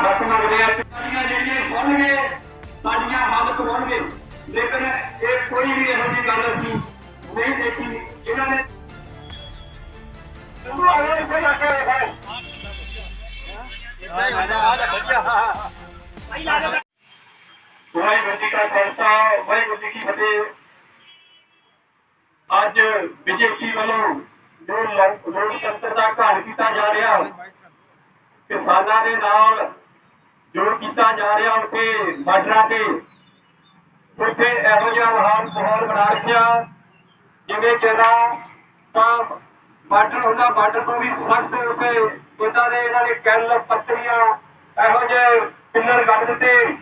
ਅਸੀਂ ਆਪਣਾ ਹੱਕ ਸਾਡੀਆਂ ਜਿਹੜੀਆਂ ਸੁਣਨਗੇ ਸਾਡੀਆਂ ਹੱਲ ਕਰਵਾਉਣਗੇ ਲੇਕਿਨ ਇਹ ਕੋਈ ਵੀ ਇਹੋ ਜਿਹੀ ਗੱਲ ਅਸੀਂ ਨਹੀਂ ਦੇਖੀ। ਇਹਨਾਂ ਨੇ ਤੂੰ ਆਵੇ ਇੱਥੇ ਜਾ ਕੇ ਵੇਖ ਵਾਹਿਗੁਰੂ ਜੀ ਕਾ ਖਾਲਸਾ, ਵਾਹਿਗੁਰੂ ਜੀ ਕੀ ਫਤਿਹ। ਅੱਜ ਬੀਜੇਪੀ ਵੱਲੋਂ ਜੋ ਲੋਕ- ਲੋਕਤੰਤਰ ਦਾ ਘਾਣ ਕੀਤਾ ਜਾ ਰਿਹਾ, ਕਿਸਾਨਾਂ ਦੇ ਨਾਲ ਜੋ ਕੀਤਾ ਜਾ ਰਿਹਾ ਉੱਥੇ ਬਾਰਡਰਾਂ ਤੇ, ਉੱਥੇ ਇਹੋ ਜਿਹਾ ਮਾਹੌਲ ਮਾਹੌਲ ਬਣਾ ਰੱਖਿਆ ਜਿਵੇਂ ਜਿਹੜਾ ਤਾਂ ਬਾਰਡਰ ਹੁੰਦਾ, ਬਾਰਡਰ ਤੋਂ ਵੀ ਸਖਤ ਉੱਥੇ ਇਦਾਂ ਦੇ ਇਹਨਾਂ ਨੇ ਕੈਲ, ਪੱਤਰੀਆਂ, ਇਹੋ ਜਿਹੇ ਪਿੱਲਰ ਗੱਡ ਦਿੱਤੇ।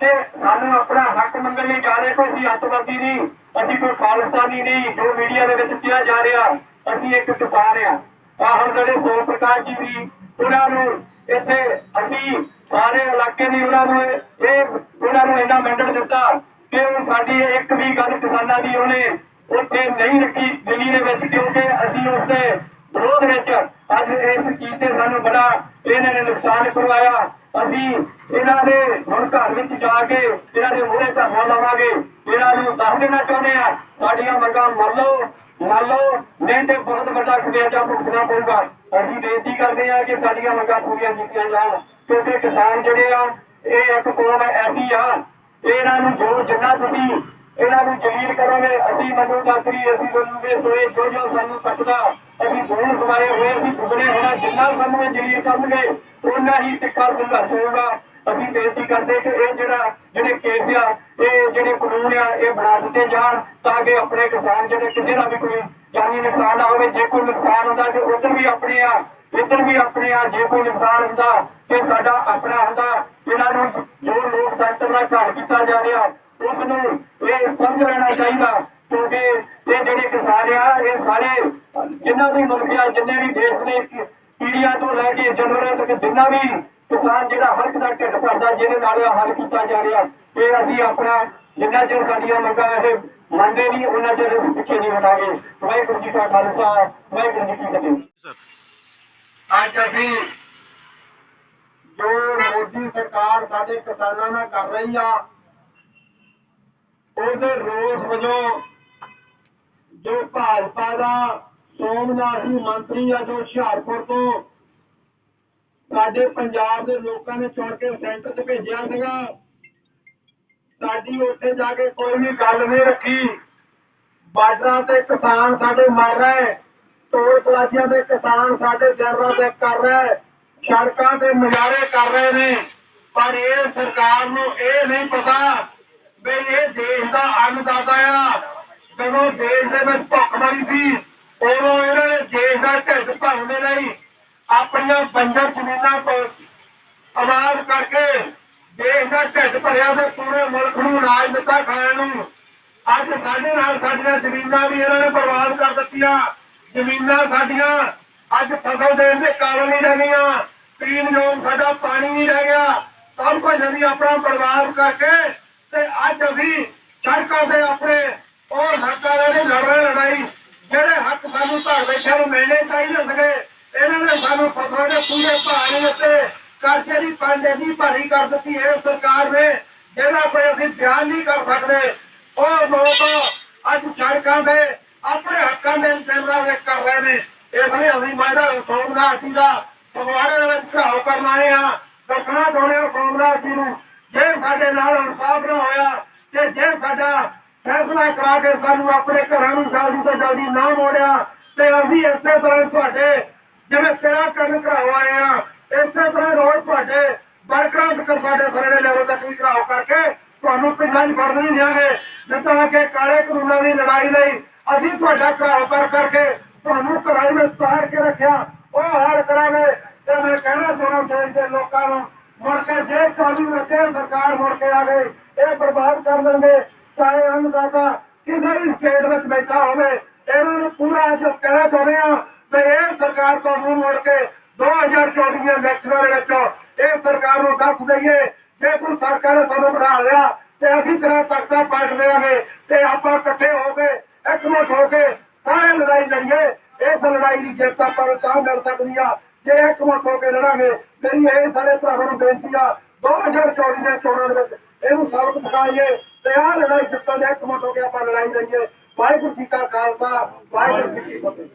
ਤੇ ਸਾਨੂੰ ਆਪਣਾ ਹੱਕ ਮੰਗਣ ਲਈ ਜਾ ਰਹੇ ਕੋਈ ਅਸੀਂ ਅੱਤਵਾਦੀ ਨਹੀਂ। ਅਸੀਂ ਕੋਈ ਖਾਲਿਸਤਾਨੀ ਨਹੀਂ, ਜੋ ਮੀਡੀਆ ਦੇ ਵਿੱਚ ਕਿਹਾ ਜਾ ਰਿਹਾ, ਅਸੀਂ ਇੱਕ ਕਿਸਾਨ ਆ ਆਹ ਹੁਣ ਜਿਹੜੇ ਸੋਮ ਪ੍ਰਕਾਸ਼ ਜੀ ਦੀ ਉਹਨਾਂ ਨੂੰ ਇੱਥੇ ਅਸੀਂ ਸਾਰੇ ਇਲਾਕੇ ਦੀ ਉਹਨਾਂ ਨੂੰ ਇਹ ਉਹਨਾਂ ਨੂੰ ਇੰਨਾ ਮੈਂਡੇਟ ਦਿੱਤਾ ਕਿ ਉਹ ਸਾਡੀ ਇੱਕ ਵੀ ਗੱਲ ਕਿਸਾਨਾਂ ਦੀ ਉਹਨੇ ਉੱਥੇ ਨਹੀਂ ਰੱਖੀ ਦਿੱਲੀ ਦੇ ਵਿੱਚ ਕਿਉਂਕਿ ਅਸੀਂ ਉਸਦੇ ਵਿਰੋਧ ਵਿੱਚ ਅੱਜ ਇਸ ਚੀਜ਼ ਤੇ ਸਾਨੂੰ ਬੜਾ ਇਹਨਾਂ ਨੇ ਨੁਕਸਾਨ ਕਰਵਾਇਆ। ਅਸੀਂ ਇਹਨਾਂ ਦੇ ਹੁਣ ਘਰ ਵਿੱਚ ਜਾ ਕੇ ਇਹਨਾਂ ਦੇ ਮੂਹਰੇ ਧਰਨਾ ਲਾਵਾਂਗੇ। ਇਹਨਾਂ ਨੂੰ ਦੱਸ ਦੇਣਾ ਚਾਹੁੰਦੇ ਆ, ਸਾਡੀਆਂ ਮੰਗਾਂ ਮੰਨ ਲਓ ਮੰਨ ਲਓ, ਨਹੀਂ ਤੇ ਬਹੁਤ ਵੱਡਾ ਖਿਆਜਾ ਭੁਗਤਣਾ ਪਊਗਾ। ਅਸੀਂ ਬੇਨਤੀ ਕਰਦੇ ਆ ਕਿ ਸਾਡੀਆਂ ਮੰਗਾਂ ਪੂਰੀਆਂ ਕੀਤੀਆਂ ਜਾਣ। ਕਿਉਂਕਿ ਕਿਸਾਨ ਜਿਹੜੇ ਆ, ਇਹ ਇੱਕ ਕੌਮ ਐਸੀ ਆ ਇਹਨਾਂ ਨੂੰ ਜੋ ਜਿੰਨਾ ਤੁਸੀਂ ਇਹਨਾਂ ਨੂੰ ਜਲੀਲ ਕਰੋਗੇ। ਅਸੀਂ ਮਨੂ ਦਾਤਰੀ ਅਸੀਂ ਮੰਨੂਗੇ ਸੋਏ ਜੋ ਜੋ ਸਾਨੂੰ ਤੱਕਦਾ, ਅਸੀਂ ਦੋਨ ਸਵਾਏ ਹੋਏ ਅਸੀਂ ਦੁਗਣੇ ਹੋਣਾ, ਜਿੰਨਾ ਸਾਨੂੰ ਇਹ ਜਲੀਲ ਕਰਨਗੇ ਉਹਨਾਂ ਹੀ ਤਿੱਖਾ ਸੰਘਰਸ਼ ਹੋਊਗਾ। ਅਸੀਂ ਬੇਨਤੀ ਕਰਦੇ ਕਿ ਇਹ ਜਿਹੜਾ, ਜਿਹੜੇ ਕੇਸ ਆ, ਇਹ ਜਿਹੜੇ ਕਾਨੂੰਨ ਆ, ਇਹ ਬਣਾ ਦਿੱਤੇ ਜਾਣ ਤਾਂ ਕਿ ਆਪਣੇ ਕਿਸਾਨ ਜਿਹੜੇ, ਕਿਸੇ ਦਾ ਵੀ ਕੋਈ ਜਾਨੀ ਨੁਕਸਾਨ ਨਾ ਹੋਵੇ। ਜੇ ਕੋਈ ਨੁਕਸਾਨ ਹੁੰਦਾ ਤੇ ਉਧਰ ਵੀ ਆਪਣੇ ਆ, ਇੱਧਰ ਵੀ ਆਪਣੇ ਆ। ਜੇ ਕੋਈ ਨੁਕਸਾਨ ਹੁੰਦਾ ਤੇ ਸਾਡਾ ਆਪਣਾ ਹੁੰਦਾ। ਇਹਨਾਂ ਨੂੰ ਜੋ ਲੋਕਤੰਤਰ ਦਾ ਘਰ ਕੀਤਾ ਜਾ ਰਿਹਾ ਉਸ ਨੂੰ ਸਮਝ ਲੈਣਾ ਚਾਹੀਦਾ, ਕਿਉਂਕਿ ਇਹ ਜਿਹੜੇ ਕਿਸਾਨ ਆ, ਇਹ ਸਾਰੇ ਜਿੰਨਾ ਵੀ ਮੁਲਕ ਜਿੰਨੇ ਵੀ ਦੇਸ਼ ਨੇ ਪੀੜੀਆਂ ਤੋਂ ਲੈ ਕੇ ਜਾਨਵਰਾਂ ਤੱਕ ਜਿੰਨਾ ਵੀ ਕਿਸਾਨ ਜਿਹੜਾ ਹਰ ਇੱਕ ਦਾ ਢਿੱਡ ਭਰਦਾ, ਜਿਹਦੇ ਨਾਲ ਹੱਲ ਕੀਤਾ ਜਾ ਰਿਹਾ, ਇਹ ਅਸੀਂ ਆਪਣਾ ਜਿੰਨਾ ਚਿਰ ਸਾਡੀਆਂ ਮੰਗਾਂ ਇਹ ਮੰਨਦੇ ਨਹੀਂ, ਉਹਨਾਂ ਚਿਰ ਪਿੱਛੇ ਨਹੀਂ ਹਟਾਂਗੇ। ਵਾਹਿਗੁਰੂ ਜੀ ਕਾ ਖਾਲਸਾ, ਵਾਹਿਗੁਰੂ ਜੀ ਕੀ ਫਤਿਹ। ਅੱਜ ਅਸੀਂ ਜੋ ਮੋਦੀ ਸਰਕਾਰ ਸਾਡੇ ਕਿਸਾਨਾਂ ਨਾਲ ਕਰ ਰਹੀ ਆ ਉਹਦੇ ਰੋਸ ਵਜੋਂ ਜੋ ਭਾਜਪਾ ਦਾ ਸੋਮਨਾਥੀ ਮੰਤਰੀ ਆ ਜੋ ਹੁਸ਼ਿਆਰਪੁਰ ਤੋਂ ਸਾਡੇ ਪੰਜਾਬ ਦੇ ਲੋਕਾਂ ਨੇ ਚੁਣ ਕੇ ਸੈਂਟਰ 'ਚ ਭੇਜਿਆ ਸੀਗਾ, ਸਾਡੀ ਉੱਥੇ ਜਾ ਕੇ ਕੋਈ ਵੀ ਗੱਲ ਨਹੀਂ ਰੱਖੀ। ਬਾਰਡਰਾਂ ਤੇ ਕਿਸਾਨ ਸਾਡੇ ਮਰ ਰਹੇ, ਟੋਲ ਪਲਾਜ਼ਿਆਂ ਤੇ ਕਿਸਾਨ ਸਾਡੇ ਜਰਰਾ ਤੇ ਕਰ ਰਹੇ, ਸੜਕਾਂ ਤੇ ਨਜ਼ਾਰੇ ਕਰ ਰਹੇ ਨੇ। ਪਰ ਇਹ ਸਰਕਾਰ ਨੂੰ ਇਹ ਨਹੀਂ ਪਤਾ ਵੀ ਇਹ ਦੇਸ਼ ਦਾ ਅੰਨਦਾਤਾ ਆ। ਜਦੋਂ ਦੇਸ਼ ਦੇ ਵਿੱਚ ਭੁੱਖਮਰੀ ਸੀ, ਉਦੋਂ ਇਹਨਾਂ ਨੇ ਦੇਸ਼ ਦਾ ਢਿੱਡ ਭਰਨ ਦੇ ਲਈ ਆਪਣੀਆਂ ਬੰਜਰ ਜ਼ਮੀਨਾਂ ਤੋਂ ਆਵਾਜ਼ ਕਰਕੇ ਦੇਸ਼ ਦਾ ਢਿੱਡ ਭਰਿਆ ਤੇ ਪੂਰੇ ਮੁਲਕ ਨੂੰ ਅਨਾਜ ਦਿੱਤਾ ਖਾਣ ਨੂੰ। ਅੱਜ ਸਾਡੇ ਨਾਲ ਸਾਡੀਆਂ ਜ਼ਮੀਨਾਂ ਵੀ ਇਹਨਾਂ ਨੇ ਬਰਬਾਦ ਕਰ ਦਿੱਤੀਆਂ। ਜ਼ਮੀਨਾਂ ਸਾਡੀਆਂ ਅੱਜ ਫਸਲ ਦੇਣ ਦੇ ਕਾਬਲ ਨਹੀਂ ਗਈਆਂ। ਪੀਣ ਯੋਗ ਸਾਡਾ ਪਾਣੀ ਨਹੀਂ ਰਹਿ ਗਿਆ। ਸਭ ਕੁਝ ਅਸੀਂ ਆਪਣਾ ਬਰਬਾਦ ਕਰਕੇ ਅੱਜ ਅਸੀਂ ਸੜਕਾਂ ਤੇ ਆਪਣੇ ਉਹ ਹੱਕਾਂ ਦੇ ਲੜ ਰਹੇ ਲੜਾਈ। ਜਿਹੜੇ ਹੱਕ ਸਾਨੂੰ ਘਰ ਬੈਠਿਆਂ ਨੂੰ ਮਿਲਣੇ ਚਾਹੀਦੇ ਸੀਗੇ ਇਹਨਾਂ ਨੇ ਸਾਨੂੰ ਫਸਲਾਂ ਦੇ ਪੂਰੇ ਭਾਅ ਦਿੱਤੇ ਕਰਜ਼ੇ ਦੀ ਪੰਜ ਇੰਨੀ ਭਾਰੀ ਕਰ ਦਿੱਤੀ। ਇਹ ਸਰਕਾਰ ਨੇ ਜਿਹੜਾ ਕੋਈ ਅਸੀਂ ਬਿਆਨ ਨਹੀਂ ਕਰ ਸਕਦੇ, ਉਹ ਲੋਕ ਅੱਜ ਸੜਕਾਂ ਤੇ ਆਪਣੇ ਹੱਕਾਂ ਦੇ ਇੰਤਜ਼ਾਮ ਕਰ ਰਹੇ ਨੇ। ਇਸ ਲਈ ਅਸੀਂ ਮਾਇਦਾ ਸੋਮਨਾਥ ਜੀ ਦਾ ਫਗਵਾੜੇ ਦੇ ਵਿੱਚ ਘਾਉ ਕਰਨ ਆਏ ਆ ਦੱਸਣਾ ਚਾਹੁੰਦੇ ਹਾਂ ਸੋਮਨਾਥ ਜੀ ਨੂੰ, ਜੇ ਸਾਡੇ ਨਾਲ ਇਨਸਾਫ ਨਾ ਹੋਇਆ ਤੇ ਜੇ ਸਾਡਾ ਫੈਸਲਾ ਕਰਾ ਕੇ ਸਾਨੂੰ ਆਪਣੇ ਘਰਾਂ ਨੂੰ ਜਲਦੀ ਤੋਂ ਜਲਦੀ ਨਾ ਮੋੜਿਆ, ਤੇ ਅਸੀਂ ਇਸੇ ਤਰ੍ਹਾਂ ਤੁਹਾਡੇ ਜਿਵੇਂ ਤੇਰਾ ਕਰਨ ਕਰਾਉ ਆਏ ਆ, ਇਸੇ ਤਰ੍ਹਾਂ ਰੋਜ਼ ਤੁਹਾਡੇ ਵਰਕਰਾਂ ਤੱਕ ਸਾਡੇ ਸਰੜੇ ਲੈਵਲ ਤੱਕ ਵੀ ਕਰਾਉ ਕਰਕੇ ਤੁਹਾਨੂੰ ਪਿੰਡਾਂ 'ਚ ਫੜ ਨਹੀਂ ਦਿਆਂਗੇ ਜਿੱਦਾਂ ਕਿ ਕਾਲੇ ਕਾਨੂੰਨਾਂ ਦੀ ਲੜਾਈ ਲਈ ਅਸੀਂ ਤੁਹਾਡਾ ਘਰਾਓ ਕਰ ਕਰਕੇ ਤੁਹਾਨੂੰ ਘਰਾਂ ਵਿੱਚ ਤਾਰ ਕੇ ਰੱਖਿਆ, ਉਹ ਹਾਲ ਕਰਾਂਗੇ। ਤੇ ਮੈਂ ਕਹਿਣਾ ਚਾਹੁੰਦਾ ਦੇਸ਼ ਦੇ ਲੋਕਾਂ ਨੂੰ ਮੁੜ ਕੇ ਜੇ ਚਾਲੂ ਰੱਖੇ ਸਰਕਾਰ ਮੁੜ ਕੇ ਆ ਗਈ ਇਹ ਬਰਬਾਦ ਕਰ ਦੇਣਗੇ, ਚਾਹੇ ਅੰਨਦਾਤਾ ਕਿਸੇ ਵੀ ਸਟੇਟ ਵਿੱਚ ਬੈਠਾ ਹੋਵੇ, ਇਹਨਾਂ ਨੂੰ ਪੂਰਾ ਅੱਜ ਕਹਿਣਾ ਚਾਹੁੰਦੇ ਆ ਤੇ ਇਹ ਸਰਕਾਰ ਤੋਂ ਮੂੰਹ ਮੋੜ ਕੇ 2024 ਦੀਆਂ ਇਲੈਕਸ਼ਨਾਂ ਦੇ ਵਿੱਚ ਇਹ ਸਰਕਾਰ ਨੂੰ ਦੱਸ ਦਈਏ, ਜੇ ਕੋਈ ਸਰਕਾਰ ਨੇ ਸਾਨੂੰ ਬਣਾ ਲਿਆ, ਤੇ ਅਸੀਂ ਤੇਰਾ ਤਖਤਾ ਪਾਟ ਦੇਵਾਂਗੇ, ਤੇ ਆਪਾਂ ਇਕੱਠੇ ਹੋ ਕੇ, ਇਕਮੁੱਠ ਹੋ ਕੇ ਸਾਰੇ ਲੜਾਈ ਲੜੀਏ, ਇਸ ਲੜਾਈ ਦੀ ਜਿੱਤ ਆਪਾਂ ਨੂੰ ਤਾਂ ਮਿਲ ਸਕਦੀ ਆ। ਜੇ ਇੱਕ ਇੱਕਮਤ ਹੋ ਕੇ ਲੜਾਂਗੇ ਮੇਰੀ ਇਹ ਸਾਰੇ ਭਰਾਵਾਂ ਨੂੰ ਬੇਨਤੀ ਆ 2024 ਦੇ ਚੋਣਾਂ ਦੇ ਵਿੱਚ ਇਹਨੂੰ ਸਬਕ ਦਿਖਾਈਏ ਤੇ ਆਹ ਲੜਾਈ ਜਿੱਤਣ ਦੇ ਇੱਕ ਇੱਕਮਤ ਹੋ ਕੇ ਆਪਾਂ ਲੜਾਈ ਲਈਏ। ਵਾਹਿਗੁਰੂ ਜੀ ਕਾ ਖਾਲਸਾ, ਵਾਹਿਗੁਰੂ ਜੀ ਕੀ ਫਤਿਹ।